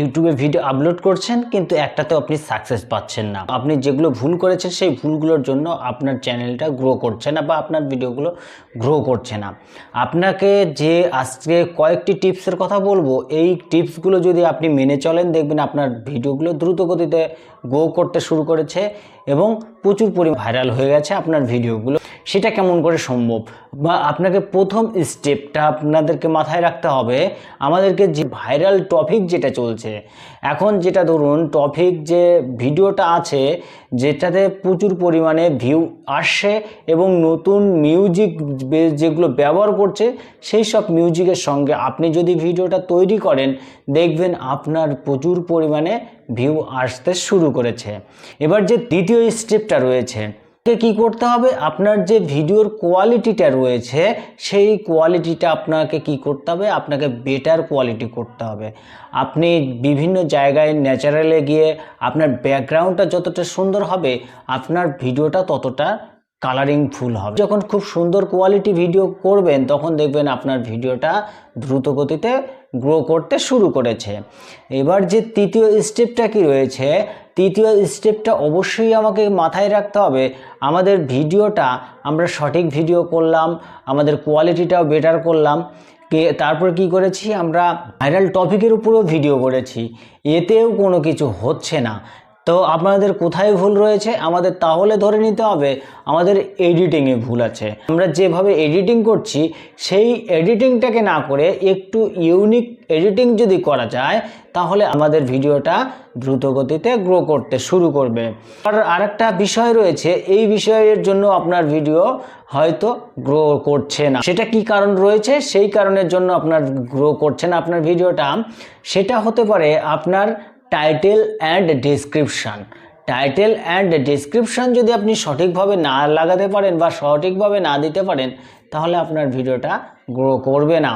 ইউটিউবে video upload করছেন, কিন্তু একটাতেও আপনি সাকসেস পাচ্ছেন না। আপনি যেগুলো ভুল করেছেন, সেই ভুলগুলোর জন্য আপনার চ্যানেলটা গ্রো করছে না বা আপনার ভিডিওগুলো গ্রো করছে না। আপনাকে যে আজকে কয়েকটি টিপসের কথা বলব, এই টিপসগুলো যদি আপনি মেনে চলেন, দেখবেন আপনার ভিডিওগুলো দ্রুত গতিতে গ্রো করতে শুরু করেছে এবং প্রচুর পরিমাণ ভাইরাল হয়ে গেছে আপনার ভিডিওগুলো সেটা কেমন করে সম্ভব? বা আপনাকে প্রথম স্টেপটা আপনাদেরকে মাথায় রাখতে হবে, আমাদেরকে যে ভাইরাল টপিক যেটা চলছে। এখন যেটা ধরুন টপিক যে ভিডিওটা আছে, যেটাতে প্রচুর পরিমাণে ভিউ আসছে এবং নতুন মিউজিক যেগুলো ব্যবহার করছে, সেই সব মিউজিকের সঙ্গে আপনি যদি ভিডিওটা তৈরি করেন, দেখবেন আপনার প্রচুর পরিমাণে ভিউ আসতে শুরু করেছে। এবার যে দ্বিতীয় স্টেপটা রয়েছে কে কি করতে হবে? আপনার যে ভিডিওর কোয়ালিটিটা রয়েছে, সেই কোয়ালিটিটা আপনাকে কি করতে হবে? আপনাকে বেটার কোয়ালিটি করতে হবে। আপনি বিভিন্ন জায়গায় ন্যাচারালে গিয়ে আপনার ব্যাকগ্রাউন্ডটা যতটা সুন্দর হবে, আপনার ভিডিওটা ততটা কালারিং ফুল হবে। যখন খুব সুন্দর কোয়ালিটি ভিডিও করবেন, তখন দেখবেন আপনার ভিডিওটা দ্রুত গতিতে গ্রো করতে শুরু করেছে। এবার যে তৃতীয় স্টেপটা কি রয়েছে তৃতীয় স্টেপটা অবশ্যই আমাকে মাথায় রাখতে হবে। আমাদের ভিডিওটা আমরা সঠিক ভিডিও করলাম, আমাদের কোয়ালিটিটাও বেটার করলাম। কে, তারপর কি করেছি আমরা ভাইরাল টপিকের উপরেও ভিডিও করেছি। এতেও কোনো কিছু হচ্ছে না। তো আপনাদের কোথায় ভুল রয়েছে? আমাদের তাহলে ধরে নিতে হবে, আমাদের এডিটিংয়ে ভুল আছে। আমরা যেভাবে এডিটিং করছি, সেই এডিটিংটাকে না করে একটু ইউনিক এডিটিং যদি করা যায়, তাহলে আমাদের ভিডিওটা দ্রুত গতিতে গ্রো করতে শুরু করবে। আর আরেকটা বিষয় রয়েছে, এই বিষয়ের জন্য আপনার ভিডিও হয়তো গ্রো করছে না। সেটা কি কারণ রয়েছে? সেই কারণের জন্য আপনার গ্রো করছে না আপনার ভিডিওটা। সেটা হতে পারে আপনার title and description title and description যদি আপনি সঠিকভাবে না লাগাতে পারেন বা সঠিকভাবে না দিতে পারেন, তাহলে আপনার ভিডিওটা গ্রো করবে না।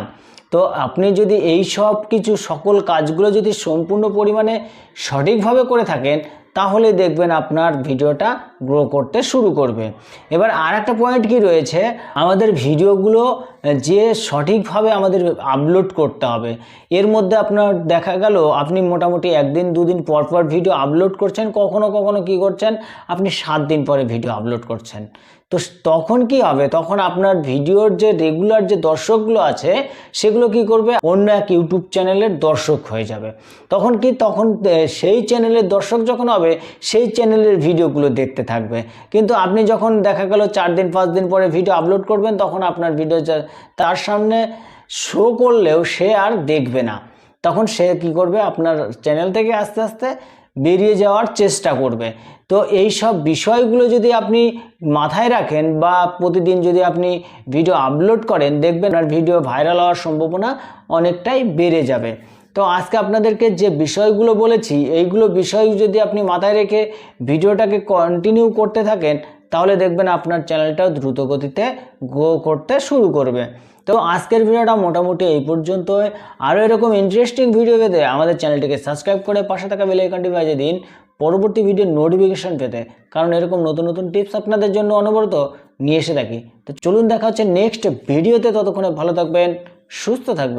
তো আপনি যদি এই সব কিছু সকল কাজগুলো যদি সম্পূর্ণ পরিমাণে সঠিকভাবে করে থাকেন, তাহলে দেখবেন আপনার ভিডিওটা গ্রো করতে শুরু করবে। এবার আর একটা পয়েন্ট কি রয়েছে? আমাদের ভিডিওগুলো যে সঠিকভাবে আমাদের আপলোড করতে হবে। এর মধ্যে আপনার দেখা গেল, আপনি মোটামুটি একদিন, দুদিন পর পর ভিডিও আপলোড করছেন, কখনো কখনো কি করছেন, আপনি সাত দিন পরে ভিডিও আপলোড করছেন। তো তখন কি হবে? তখন আপনার ভিডিওর যে রেগুলার যে দর্শকগুলো আছে, সেগুলো কি করবে? অন্য এক ইউটিউব চ্যানেলের দর্শক হয়ে যাবে। তখন কি? তখন সেই চ্যানেলের দর্শক যখন হবে, সেই চ্যানেলের ভিডিওগুলো দেখতে থাকবে। কিন্তু আপনি যখন দেখা গেল, চার দিন, পাঁচ দিন পরে ভিডিও আপলোড করবেন, তখন আপনার ভিডিও তার সামনে শো করলেও সে আর দেখবে না। তখন সে কি করবে? আপনার চ্যানেল থেকে আস্তে আস্তে বেরিয়ে যাওয়ার চেষ্টা করবে। তো এই সব বিষয়গুলো যদি আপনি মাথায় রাখেন বা প্রতিদিন যদি আপনি ভিডিও আপলোড করেন, দেখবেন আর ভিডিও ভাইরাল হওয়ার সম্ভাবনা অনেকটাই বেড়ে যাবে। তো আজকে আপনাদেরকে যে বিষয়গুলো বলেছি, এইগুলো বিষয় যদি আপনি মাথায় রেখে ভিডিওটাকে কন্টিনিউ করতে থাকেন তাহলে দেখবেন আপনার চ্যানেলটাও দ্রুত গতিতে গ্রো করতে শুরু করবে। তো আজকের ভিডিওটা মোটামুটি এই পর্যন্ত আরও এরকম ইন্টারেস্টিং ভিডিও পেতে আমাদের চ্যানেলটিকে সাবস্ক্রাইব করে পাশে থাকা বেল আইকনটি বাজিয়ে দিন পরবর্তী ভিডিওর নোটিফিকেশন পেতে। কারণ এরকম নতুন নতুন টিপস আপনাদের জন্য অনবরত নিয়ে এসে থাকি। তো চলুন দেখা হচ্ছে নেক্সট ভিডিওতে ততক্ষণে ভালো থাকবেন, সুস্থ থাকবেন।